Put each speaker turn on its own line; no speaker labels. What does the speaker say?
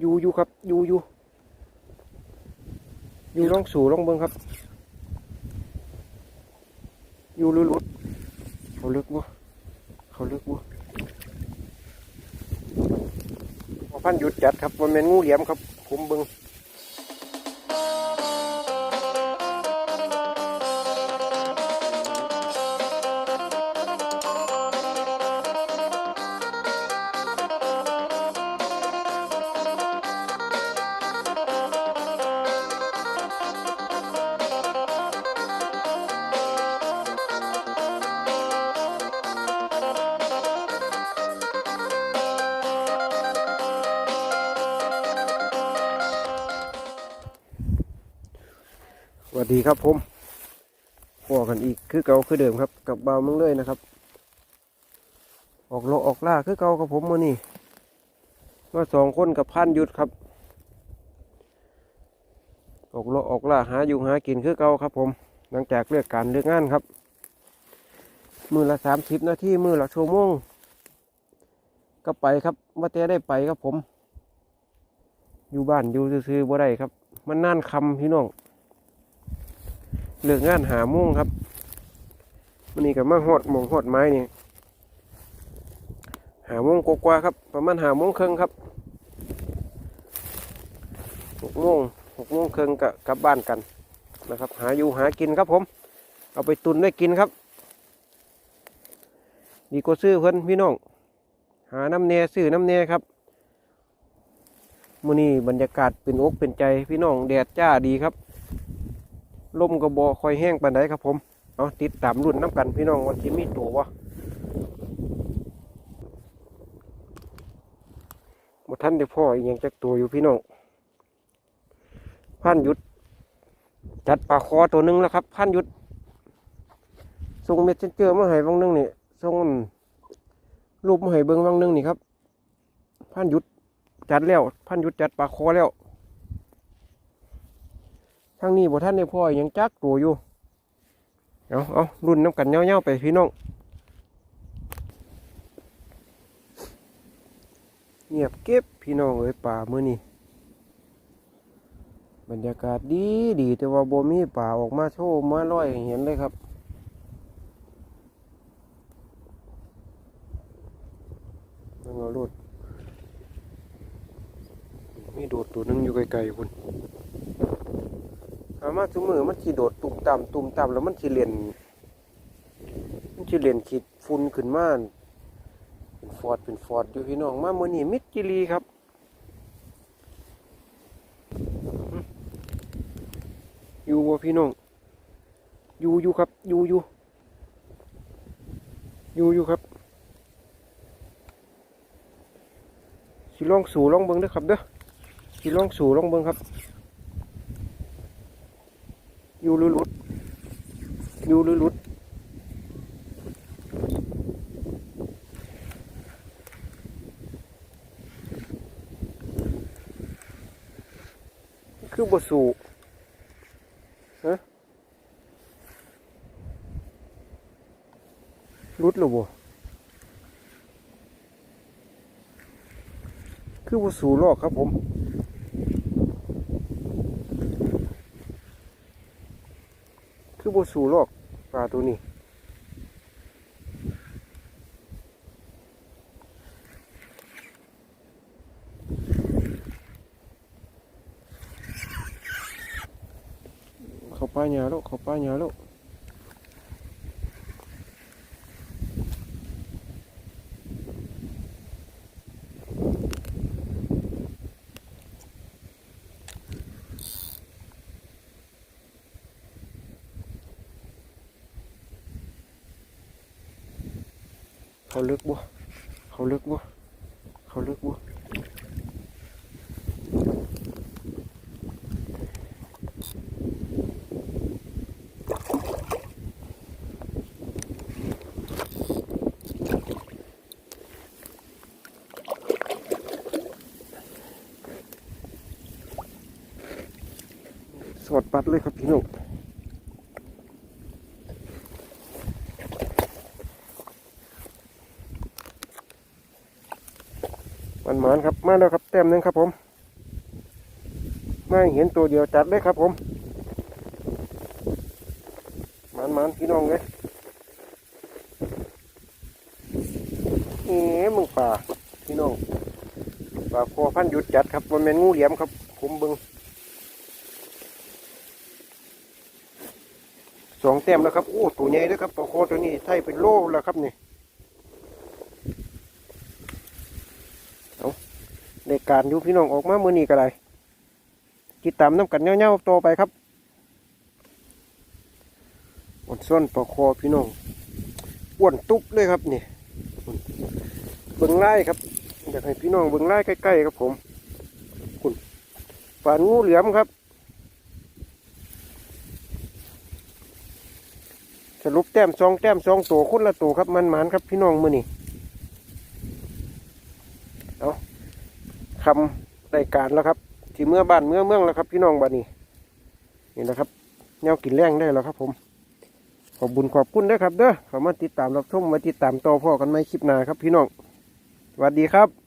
อยู่อยู่ครับ อยู่อยู่อยู่ลองสู่ลองเบิ่งครับ อยู่หรือหลุดเขาลึกบ่เขาลึกบ่พอพันหยุดจัดครับมันเป็นงูเหลี่ยมครับ ผมเบิ่ง สวัสดีครับผมพอกันอีกคือเก่าคือเดิมครับ กับเบาวมึงเลยนะครับ ออกโลออกล่าคือเก่ากับผมมื่อนี้มาสองคนกับพันยุดครับ ออกโลออกล่าหาอยู่หากินคือเก่าครับ ผม หลังจากเลือกการเลือกงานครับ มือละสามสิบนาทีมือละชั่วโมงก็ไปครับว่าแต่ได้ไปครับผม อยู่บ้านอยู่ซื่อๆบ่ได้ครับ มันน่านคำพี่น้อง เลิกงานหาโมุ่งครับวันนี้ก็มาหอดหมองหอดไม้นี่หาโมงกว่าครับ ประมาณหาโมงครึ่งครับหกโมงหกโมงครึ่งก็กลับบ้านกันนะครับ หาอยู่หากินครับผม เอาไปตุนได้กินครับดีกว่าซื้อเพิ่อนพี่น้อง หาน้ำเนซื้อน้ำเนครับมื้อนี้บรรยากาศเป็นอกเป็นใจพี่น้องแดดจ้าดีครับ ลมกระบอคอยแห้งปานใดครับผมเอาติดตามรุ่นน้ำกันพี่น้องวันที่มีตัววะหมดท่านได้พ่ออีกอย่างจักตัวอยู่พี่น้องพันยุด จัดปลาคอตัวหนึงแล้วครับ พันยุดส่งเม็ดเจอมาให้บางนึงนี่ส่งรูปมาให้เบิ้งบางนึงนี่ครับ พันยุดจัดแล้ว พันยุดจัดปลาคอแล้ว ทางนี้บ่ท่านได้พ่อยังจักตัวอยู่ เอาเอารุ่นน้ำกันเงี้ยวๆไปพี่น้อง เงียบเก็บพี่น้องเอ้ยป่ามื้อนี้บรรยากาศดีดีแต่ว่าบ่มีป่าออกมาโชว์มาลอยเห็นเลยครับ นั่งเอารถมีโดดตัวนึงอยู่ไกลๆคุณามาทุกมือมันสีโดดตุ่มต่ำตุ่มต่ำแล้วมันสีเลียนมันสีเลียนขีดฝุ่นขึ้นมาเป็นฟอดเป็นฟอดอยู่พี่น้องมาเมื่อนี้มิดจิลีครับอยู่บ่พี่น้องอยู่อยู่ครับอยู่อยู่อยู่อยู่ครับสิลองสู่ลองเบิ้งเด้อครับเด้อสิลองสู่ลองเบิ้งครับ ยู่หรือหลุดอยู่หรือหลุดคือบสูฮะหลุดหรือบ่คือบสูลอกครับผม คือบสูหรอกปลาตัวนี้เขาป้าหยาลูกเขาป้าหยาลูก เขาลึกบ่เขาลึกบ่เขาลึกบ่สอดปัดเลยครับพี่น้อง มันหมานครับมาแล้วครับแต้มหนึงครับผมมาเห็นตัวเดียวจัดเลยครับผมมันมันพี่น้องเลยเอ๋มึงป่าพี่น้องป่าคอพันหยุดจัดครับมันเป็นงูเหลี่ยมครับ ผมบิงสองแต้มแล้วครับโอ้ตัวใหญ่เลยครับปลาคอตัวนี้ไทยเป็นโลแล้วครับนี่เอา ในการยูพี่น้องออกมามือนี้ก็ได้ติดตามน้ำกันเงี้ยวๆต่อไปครับอ่อนส้นปลาคอพี่น้องอ้วนตุ๊บเลยครับนี่เบิ่งไล่ครับ อยากให้พี่น้องเบิ่งไล่ใกล้ๆครับผมคุณฝานงูเหลือมครับ สรุปแต้มสองแต้มสองตัวคนละตัวครับมันหมานครับพี่น้องมือนี่เอา คำรายการแล้วครับที่เมื่อบ้านเมื่อเมืองแล้วครับ พี่น้องบ้านนี้นี่นะครับแนวกินแรงได้แล้วครับ ผม ขอบบุญขอบคุณด้วยครับเด้อขอมาติดตามรับชมมาติดตามต่อพ่อกันไหมคลิปหน้าครับ พี่น้องสวัสดีครับ